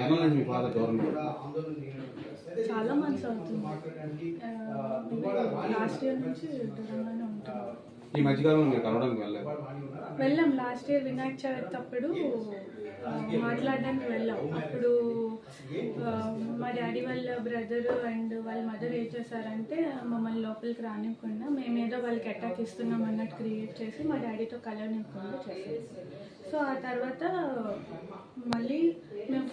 నుంచి మీ ఫాదర్ దూరం చాలా మంత్స్ అవుతుంది. లాస్ట్ ఇయర్ నుంచి దూరంగానే ఉంటున్నాం ఈ మధ్యకాలంలో మీరు కలవడానికి వెళ్ళలేదు? వెళ్ళాం. లాస్ట్ ఇయర్ వినాయక చవితి అప్పుడు మాట్లాడడానికి వెళ్ళాం. అప్పుడు మా డాడీ వాళ్ళ బ్రదర్ అండ్ వాళ్ళ మదర్ ఏం చేశారంటే మమ్మల్ని లోపలికి రానివ్వకుండా మేమేదో వాళ్ళకి అటాక్ ఇస్తున్నాం అన్నట్టు క్రియేట్ చేసి మా డాడీతో కలవనివ్వకుండా చేశారు. సో ఆ తర్వాత మళ్ళీ మేము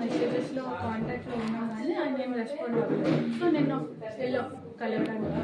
మెసేజెస్లో కాంటాక్ట్లో ఉన్నాం కానీ ఆయన ఏం రెస్పాండ్ అవ్వలేదు సో నేను వెళ్ళాం కలవడానికి